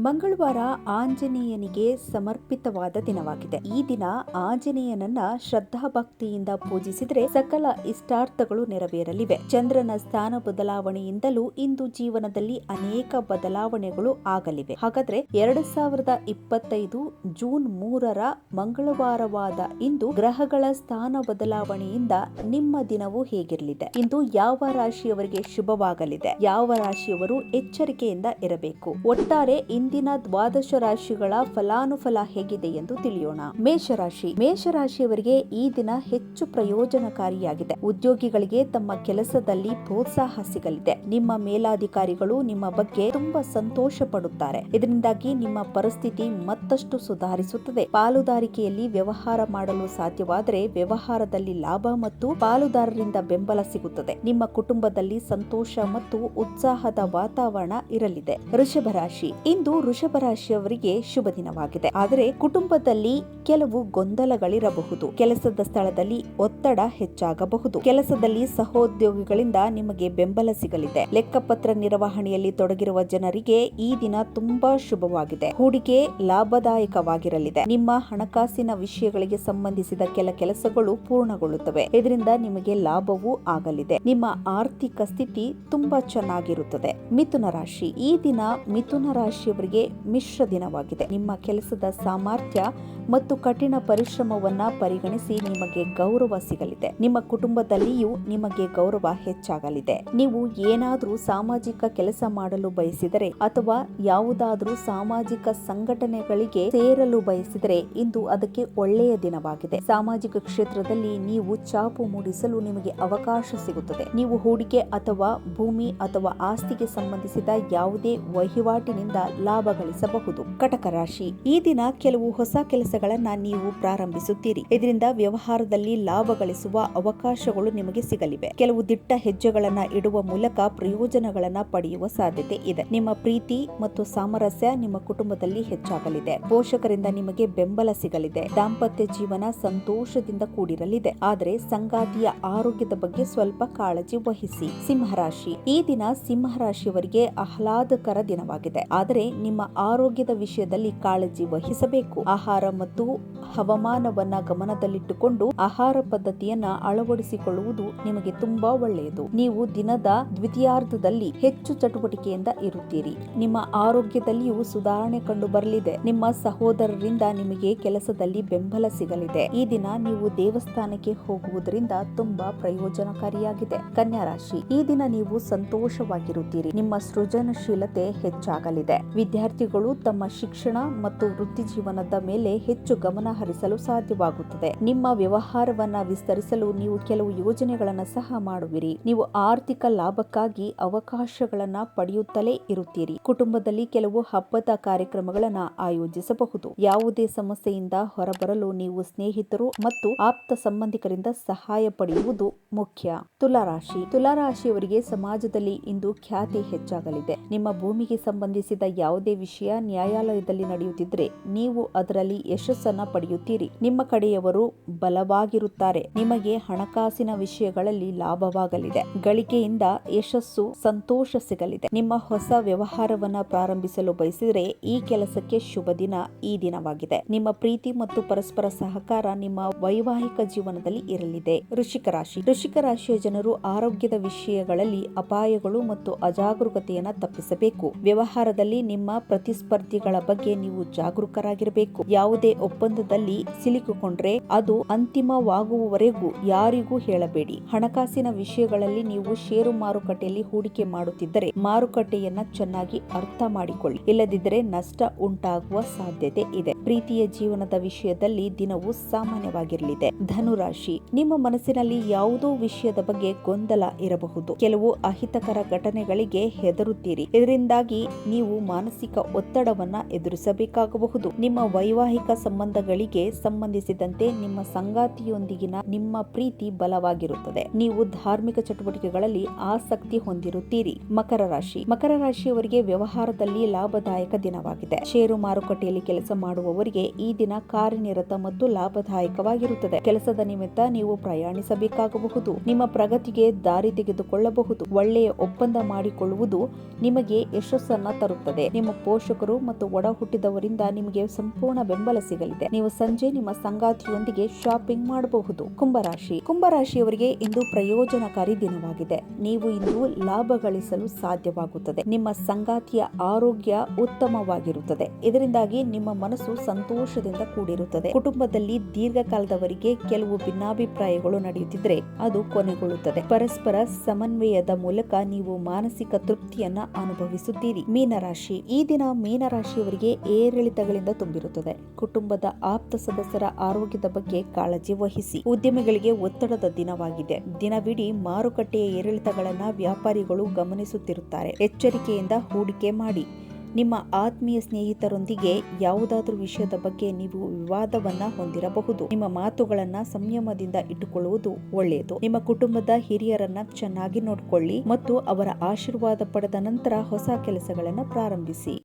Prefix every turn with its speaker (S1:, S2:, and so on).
S1: ಮಂಗಳವಾರ ಆಂಜನೇಯನಿಗೆ ಸಮರ್ಪಿತವಾದ ದಿನವಾಗಿದೆ. ಈ ದಿನ ಆಂಜನೇಯನನ್ನ ಶ್ರದ್ಧಾಭಕ್ತಿಯಿಂದ ಪೂಜಿಸಿದರೆ ಸಕಲ ಇಷ್ಟಾರ್ಥಗಳು ನೆರವೇರಲಿವೆ. ಚಂದ್ರನ ಸ್ಥಾನ ಬದಲಾವಣೆಯಿಂದಲೂ ಇಂದು ಜೀವನದಲ್ಲಿ ಅನೇಕ ಬದಲಾವಣೆಗಳು ಆಗಲಿವೆ. ಹಾಗಾದ್ರೆ ಎರಡ್ ಸಾವಿರದ ಇಪ್ಪತ್ತೈದು ಜೂನ್ ಮೂರರ ಮಂಗಳವಾರವಾದ ಇಂದು ಗ್ರಹಗಳ ಸ್ಥಾನ ಬದಲಾವಣೆಯಿಂದ ನಿಮ್ಮ ದಿನವು ಹೇಗಿರಲಿದೆ? ಇಂದು ಯಾವ ರಾಶಿಯವರಿಗೆ ಶುಭವಾಗಲಿದೆ? ಯಾವ ರಾಶಿಯವರು ಎಚ್ಚರಿಕೆಯಿಂದ ಇರಬೇಕು? ಒಟ್ಟಾರೆ ಇಂದಿನ ದ್ವಾದಶ ರಾಶಿಗಳ ಫಲಾನುಫಲ ಹೇಗಿದೆ ಎಂದು ತಿಳಿಯೋಣ. ಮೇಷರಾಶಿ. ಮೇಷರಾಶಿಯವರಿಗೆ ಈ ದಿನ ಹೆಚ್ಚು ಪ್ರಯೋಜನಕಾರಿಯಾಗಿದೆ. ಉದ್ಯೋಗಿಗಳಿಗೆ ತಮ್ಮ ಕೆಲಸದಲ್ಲಿ ಪ್ರೋತ್ಸಾಹ ಸಿಗಲಿದೆ. ನಿಮ್ಮ ಮೇಲಾಧಿಕಾರಿಗಳು ನಿಮ್ಮ ಬಗ್ಗೆ ತುಂಬಾ ಸಂತೋಷ ಪಡುತ್ತಾರೆ ಇದರಿಂದಾಗಿ ನಿಮ್ಮ ಪರಿಸ್ಥಿತಿ ಮತ್ತಷ್ಟು ಸುಧಾರಿಸುತ್ತದೆ. ಪಾಲುದಾರಿಕೆಯಲ್ಲಿ ವ್ಯವಹಾರ ಮಾಡಲು ಸಾಧ್ಯವಾದರೆ ವ್ಯವಹಾರದಲ್ಲಿ ಲಾಭ ಮತ್ತು ಪಾಲುದಾರರಿಂದ ಬೆಂಬಲ ಸಿಗುತ್ತದೆ. ನಿಮ್ಮ ಕುಟುಂಬದಲ್ಲಿ ಸಂತೋಷ ಮತ್ತು ಉತ್ಸಾಹದ ವಾತಾವರಣ ಇರಲಿದೆ. ವೃಷಭ ರಾಶಿ ಇಂದು ವೃಷಭ ರಾಶಿಯವರಿಗೆ ಶುಭ ದಿನವಾಗಿದೆ. ಆದರೆ ಕುಟುಂಬದಲ್ಲಿ ಕೆಲವು ಗೊಂದಲಗಳಿರಬಹುದು. ಕೆಲಸದ ಸ್ಥಳದಲ್ಲಿ ಒತ್ತಡ ಹೆಚ್ಚಾಗಬಹುದು. ಕೆಲಸದಲ್ಲಿ ಸಹೋದ್ಯೋಗಿಗಳಿಂದ ನಿಮಗೆ ಬೆಂಬಲ ಸಿಗಲಿದೆ. ಲೆಕ್ಕಪತ್ರ ನಿರ್ವಹಣೆಯಲ್ಲಿ ತೊಡಗಿರುವ ಜನರಿಗೆ ಈ ದಿನ ತುಂಬಾ ಶುಭವಾಗಿದೆ. ಹೂಡಿಕೆ ಲಾಭದಾಯಕವಾಗಿರಲಿದೆ. ನಿಮ್ಮ ಹಣಕಾಸಿನ ವಿಷಯಗಳಿಗೆ ಸಂಬಂಧಿಸಿದ ಕೆಲ ಕೆಲಸಗಳು ಪೂರ್ಣಗೊಳ್ಳುತ್ತವೆ. ಇದರಿಂದ ನಿಮಗೆ ಲಾಭವೂ ಆಗಲಿದೆ. ನಿಮ್ಮ ಆರ್ಥಿಕ ಸ್ಥಿತಿ ತುಂಬಾ ಚೆನ್ನಾಗಿರುತ್ತದೆ. ಮಿಥುನ ರಾಶಿ. ಈ ದಿನ ಮಿಥುನ ರಾಶಿಯವರಿಗೆ ಮಿಶ್ರ ದಿನವಾಗಿದೆ. ನಿಮ್ಮ ಕೆಲಸದ ಸಾಮರ್ಥ್ಯ ಮತ್ತು ಕಠಿಣ ಪರಿಶ್ರಮವನ್ನ ಪರಿಗಣಿಸಿ ನಿಮಗೆ ಗೌರವ ಸಿಗಲಿದೆ. ನಿಮ್ಮ ಕುಟುಂಬದಲ್ಲಿಯೂ ನಿಮಗೆ ಗೌರವ ಹೆಚ್ಚಾಗಲಿದೆ. ನೀವು ಏನಾದರೂ ಸಾಮಾಜಿಕ ಕೆಲಸ ಮಾಡಲು ಬಯಸಿದರೆ ಅಥವಾ ಯಾವುದಾದರೂ ಸಾಮಾಜಿಕ ಸಂಘಟನೆಗಳಿಗೆ ಸೇರಲು ಬಯಸಿದರೆ ಇಂದು ಅದಕ್ಕೆ ಒಳ್ಳೆಯ ದಿನವಾಗಿದೆ. ಸಾಮಾಜಿಕ ಕ್ಷೇತ್ರದಲ್ಲಿ ನೀವು ಚಾಪು ಮೂಡಿಸಲು ನಿಮಗೆ ಅವಕಾಶ ಸಿಗುತ್ತದೆ. ನೀವು ಹೂಡಿಕೆ ಅಥವಾ ಭೂಮಿ ಅಥವಾ ಆಸ್ತಿಗೆ ಸಂಬಂಧಿಸಿದ ಯಾವುದೇ ವಹಿವಾಟಿನಿಂದ ಲಾಭ ಗಳಿಸಬಹುದು ಕಟಕ ರಾಶಿ, ಈ ದಿನ ಕೆಲವು ಹೊಸ ಕೆಲಸಗಳನ್ನ ನೀವು ಪ್ರಾರಂಭಿಸುತ್ತೀರಿ. ಇದರಿಂದ ವ್ಯವಹಾರದಲ್ಲಿ ಲಾಭ ಗಳಿಸುವ ಅವಕಾಶಗಳು ನಿಮಗೆ ಸಿಗಲಿವೆ. ಕೆಲವು ದಿಟ್ಟ ಹೆಜ್ಜೆಗಳನ್ನ ಇಡುವ ಮೂಲಕ ಪ್ರಯೋಜನಗಳನ್ನ ಪಡೆಯುವ ಸಾಧ್ಯತೆ ಇದೆ. ನಿಮ್ಮ ಪ್ರೀತಿ ಮತ್ತು ಸಾಮರಸ್ಯ ನಿಮ್ಮ ಕುಟುಂಬದಲ್ಲಿ ಹೆಚ್ಚಾಗಲಿದೆ. ಪೋಷಕರಿಂದ ನಿಮಗೆ ಬೆಂಬಲ ಸಿಗಲಿದೆ. ದಾಂಪತ್ಯ ಜೀವನ ಸಂತೋಷದಿಂದ ಕೂಡಿರಲಿದೆ. ಆದರೆ ಸಂಗಾತಿಯ ಆರೋಗ್ಯದ ಬಗ್ಗೆ ಸ್ವಲ್ಪ ಕಾಳಜಿ ವಹಿಸಿ. ಸಿಂಹರಾಶಿ, ಈ ದಿನ ಸಿಂಹರಾಶಿಯವರಿಗೆ ಆಹ್ಲಾದಕರ ದಿನವಾಗಿದೆ. ಆದರೆ ನಿಮ್ಮ ಆರೋಗ್ಯದ ವಿಷಯದಲ್ಲಿ ಕಾಳಜಿ ವಹಿಸಬೇಕು. ಆಹಾರ ಮತ್ತು ಹವಾಮಾನವನ್ನ ಗಮನದಲ್ಲಿಟ್ಟುಕೊಂಡು ಆಹಾರ ಪದ್ಧತಿಯನ್ನ ಅಳವಡಿಸಿಕೊಳ್ಳುವುದು ನಿಮಗೆ ತುಂಬಾ ಒಳ್ಳೆಯದು. ನೀವು ದಿನದ ದ್ವಿತೀಯಾರ್ಧದಲ್ಲಿ ಹೆಚ್ಚು ಚಟುವಟಿಕೆಯಿಂದ ಇರುತ್ತೀರಿ. ನಿಮ್ಮ ಆರೋಗ್ಯದಲ್ಲಿಯೂ ಸುಧಾರಣೆ ಕಂಡು ಬರಲಿದೆ ನಿಮ್ಮ ಸಹೋದರರಿಂದ ನಿಮಗೆ ಕೆಲಸದಲ್ಲಿ ಬೆಂಬಲ ಸಿಗಲಿದೆ. ಈ ದಿನ ನೀವು ದೇವಸ್ಥಾನಕ್ಕೆ ಹೋಗುವುದರಿಂದ ತುಂಬಾ ಪ್ರಯೋಜನಕಾರಿಯಾಗಿದೆ. ಕನ್ಯಾ ರಾಶಿ ಈ ದಿನ ನೀವು ಸಂತೋಷವಾಗಿರುತ್ತೀರಿ. ನಿಮ್ಮ ಸೃಜನಶೀಲತೆ ಹೆಚ್ಚಾಗಲಿದೆ. ವಿದ್ಯಾರ್ಥಿಗಳು ತಮ್ಮ ಶಿಕ್ಷಣ ಮತ್ತು ವೃತ್ತಿ ಜೀವನದ ಮೇಲೆ ಹೆಚ್ಚು ಗಮನ ಹರಿಸಲು ಸಾಧ್ಯವಾಗುತ್ತದೆ. ನಿಮ್ಮ ವ್ಯವಹಾರವನ್ನ ವಿಸ್ತರಿಸಲು ನೀವು ಕೆಲವು ಯೋಜನೆಗಳನ್ನ ಸಹ ಮಾಡುವಿರಿ. ನೀವು ಆರ್ಥಿಕ ಲಾಭಕ್ಕಾಗಿ ಅವಕಾಶಗಳನ್ನ ಪಡೆಯುತ್ತಲೇ ಇರುತ್ತೀರಿ. ಕುಟುಂಬದಲ್ಲಿ ಕೆಲವು ಹಬ್ಬದ ಕಾರ್ಯಕ್ರಮಗಳನ್ನ ಆಯೋಜಿಸಬಹುದು. ಯಾವುದೇ ಸಮಸ್ಯೆಯಿಂದ ಹೊರಬರಲು ನೀವು ಸ್ನೇಹಿತರು ಮತ್ತು ಆಪ್ತ ಸಂಬಂಧಿಕರಿಂದ ಸಹಾಯ ಪಡೆಯುವುದು ಮುಖ್ಯ. ತುಲಾರಾಶಿ. ತುಲಾರಾಶಿಯವರಿಗೆ ಸಮಾಜದಲ್ಲಿ ಇಂದು ಖ್ಯಾತಿ ಹೆಚ್ಚಾಗಲಿದೆ. ನಿಮ್ಮ ಭೂಮಿಗೆ ಸಂಬಂಧಿಸಿದ ಯಾವುದೇ ವಿಷಯ ನ್ಯಾಯಾಲಯದಲ್ಲಿ ನಡೆಯುತ್ತಿದ್ರೆ ನೀವು ಅದರಲ್ಲಿ ಯಶಸ್ಸನ್ನ ಪಡೆಯುತ್ತೀರಿ. ನಿಮ್ಮ ಕಡೆಯವರು ಬಲವಾಗಿರುತ್ತಾರೆ. ನಿಮಗೆ ಹಣಕಾಸಿನ ವಿಷಯಗಳಲ್ಲಿ ಲಾಭವಾಗಲಿದೆ. ಗಳಿಕೆಯಿಂದ ಯಶಸ್ಸು, ಸಂತೋಷ ಸಿಗಲಿದೆ. ನಿಮ್ಮ ಹೊಸ ವ್ಯವಹಾರವನ್ನ ಪ್ರಾರಂಭಿಸಲು ಬಯಸಿದರೆ ಈ ಕೆಲಸಕ್ಕೆ ಶುಭ ದಿನ, ಈ ದಿನವಾಗಿದೆ. ನಿಮ್ಮ ಪ್ರೀತಿ ಮತ್ತು ಪರಸ್ಪರ ಸಹಕಾರ ನಿಮ್ಮ ವೈವಾಹಿಕ ಜೀವನದಲ್ಲಿ ಇರಲಿದೆ. ಋಷಿಕ ರಾಶಿ. ಋಷಿಕ ರಾಶಿಯ ಜನರು ಆರೋಗ್ಯದ ವಿಷಯಗಳಲ್ಲಿ ಅಪಾಯಗಳು ಮತ್ತು ಅಜಾಗರೂಕತೆಯನ್ನ ತಪ್ಪಿಸಬೇಕು. ವ್ಯವಹಾರದಲ್ಲಿ ನಿಮ್ಮ ಪ್ರತಿಸ್ಪರ್ಧಿಗಳ ಬಗ್ಗೆ ನೀವು ಜಾಗರೂಕರಾಗಿರಬೇಕು. ಯಾವುದೇ ಒಪ್ಪಂದದಲ್ಲಿ ಸಿಲುಕಿಕೊಂಡ್ರೆ ಅದು ಅಂತಿಮವಾಗುವವರೆಗೂ ಯಾರಿಗೂ ಹೇಳಬೇಡಿ. ಹಣಕಾಸಿನ ವಿಷಯಗಳಲ್ಲಿ ನೀವು ಷೇರು ಮಾರುಕಟ್ಟೆಯಲ್ಲಿ ಹೂಡಿಕೆ ಮಾಡುತ್ತಿದ್ದರೆ ಮಾರುಕಟ್ಟೆಯನ್ನ ಚೆನ್ನಾಗಿ ಅರ್ಥ ಮಾಡಿಕೊಳ್ಳಿ. ಇಲ್ಲದಿದ್ದರೆ ನಷ್ಟ ಉಂಟಾಗುವ ಸಾಧ್ಯತೆ ಇದೆ. ಪ್ರೀತಿಯ ಜೀವನದ ವಿಷಯದಲ್ಲಿ ದಿನವು ಸಾಮಾನ್ಯವಾಗಿರಲಿದೆ. ಧನುರಾಶಿ, ನಿಮ್ಮ ಮನಸ್ಸಿನಲ್ಲಿ ಯಾವುದೋ ವಿಷಯದ ಬಗ್ಗೆ ಗೊಂದಲ ಇರಬಹುದು. ಕೆಲವು ಅಹಿತಕರ ಘಟನೆಗಳಿಗೆ ಹೆದರುತ್ತೀರಿ. ಇದರಿಂದಾಗಿ ನೀವು ಮಾನಸಿಕ ಒತ್ತಡವನ್ನ ಎದುರಿಸಬೇಕಾಗಬಹುದು. ನಿಮ್ಮ ವೈವಾಹಿಕ ಸಂಬಂಧಗಳಿಗೆ ಸಂಬಂಧಿಸಿದಂತೆ ನಿಮ್ಮ ಸಂಗಾತಿಯೊಂದಿಗಿನ ನಿಮ್ಮ ಪ್ರೀತಿ ಬಲವಾಗಿರುತ್ತದೆ. ನೀವು ಧಾರ್ಮಿಕ ಚಟುವಟಿಕೆಗಳಲ್ಲಿ ಆಸಕ್ತಿ ಹೊಂದಿರುತ್ತೀರಿ. ಮಕರ ರಾಶಿ. ಮಕರ ರಾಶಿಯವರಿಗೆ ವ್ಯವಹಾರದಲ್ಲಿ ಲಾಭದಾಯಕ ದಿನವಾಗಿದೆ. ಷೇರು ಮಾರುಕಟ್ಟೆಯಲ್ಲಿ ಕೆಲಸ ಮಾಡುವವರಿಗೆ ಈ ದಿನ ಕಾರ್ಯನಿರತ ಮತ್ತು ಲಾಭದಾಯಕವಾಗಿರುತ್ತದೆ. ಕೆಲಸದ ನಿಮಿತ್ತ ನೀವು ಪ್ರಯಾಣಿಸಬೇಕಾಗಬಹುದು. ನಿಮ್ಮ ಪ್ರಗತಿಗೆ ದಾರಿ ತೆಗೆದುಕೊಳ್ಳಬಹುದು. ಒಳ್ಳೆಯ ಒಪ್ಪಂದ ಮಾಡಿಕೊಳ್ಳುವುದು ನಿಮಗೆ ಯಶಸ್ಸನ್ನ ತರುತ್ತದೆ. ನಿಮ್ಮ ನಿಮ್ಮ ಪೋಷಕರು ಮತ್ತು ಒಡ ಹುಟ್ಟಿದವರಿಂದ ನಿಮಗೆ ಸಂಪೂರ್ಣ ಬೆಂಬಲ ಸಿಗಲಿದೆ. ನೀವು ಸಂಜೆ ನಿಮ್ಮ ಸಂಗಾತಿಯೊಂದಿಗೆ ಶಾಪಿಂಗ್ ಮಾಡಬಹುದು. ಕುಂಭರಾಶಿ. ಕುಂಭರಾಶಿಯವರಿಗೆ ಇಂದು ಪ್ರಯೋಜನಕಾರಿ ದಿನವಾಗಿದೆ. ನೀವು ಇಂದು ಲಾಭ ಗಳಿಸಲು ಸಾಧ್ಯವಾಗುತ್ತದೆ. ನಿಮ್ಮ ಸಂಗಾತಿಯ ಆರೋಗ್ಯ ಉತ್ತಮವಾಗಿರುತ್ತದೆ. ಇದರಿಂದಾಗಿ ನಿಮ್ಮ ಮನಸ್ಸು ಸಂತೋಷದಿಂದ ಕೂಡಿರುತ್ತದೆ. ಕುಟುಂಬದಲ್ಲಿ ದೀರ್ಘಕಾಲದವರಿಗೆ ಕೆಲವು ಭಿನ್ನಾಭಿಪ್ರಾಯಗಳು ನಡೆಯುತ್ತಿದ್ರೆ ಅದು ಕೊನೆಗೊಳ್ಳುತ್ತದೆ. ಪರಸ್ಪರ ಸಮನ್ವಯದ ಮೂಲಕ ನೀವು ಮಾನಸಿಕ ತೃಪ್ತಿಯನ್ನ ಅನುಭವಿಸುತ್ತೀರಿ. ಮೀನರಾಶಿ. ಈ ದಿನ ಮೀನರಾಶಿಯವರಿಗೆ ಏರಿಳಿತಗಳಿಂದ ತುಂಬಿರುತ್ತದೆ. ಕುಟುಂಬದ ಆಪ್ತ ಸದಸ್ಯರ ಆರೋಗ್ಯದ ಬಗ್ಗೆ ಕಾಳಜಿ ವಹಿಸಿ. ಉದ್ಯಮಿಗಳಿಗೆ ಒತ್ತಡದ ದಿನವಾಗಿದೆ. ದಿನವಿಡೀ ಮಾರುಕಟ್ಟೆಯ ಏರಿಳಿತಗಳನ್ನ ವ್ಯಾಪಾರಿಗಳು ಗಮನಿಸುತ್ತಿರುತ್ತಾರೆ. ಎಚ್ಚರಿಕೆಯಿಂದ ಹೂಡಿಕೆ ಮಾಡಿ. ನಿಮ್ಮ ಆತ್ಮೀಯ ಸ್ನೇಹಿತರೊಂದಿಗೆ ಯಾವುದಾದ್ರೂ ವಿಷಯದ ಬಗ್ಗೆ ನೀವು ವಿವಾದವನ್ನ ಹೊಂದಿರಬಹುದು. ನಿಮ್ಮ ಮಾತುಗಳನ್ನ ಸಂಯಮದಿಂದ ಇಟ್ಟುಕೊಳ್ಳುವುದು ಒಳ್ಳೆಯದು. ನಿಮ್ಮ ಕುಟುಂಬದ ಹಿರಿಯರನ್ನ ಚೆನ್ನಾಗಿ ನೋಡಿಕೊಳ್ಳಿ ಮತ್ತು ಅವರ ಆಶೀರ್ವಾದ ಪಡೆದ ನಂತರ ಹೊಸ ಕೆಲಸಗಳನ್ನು ಪ್ರಾರಂಭಿಸಿ.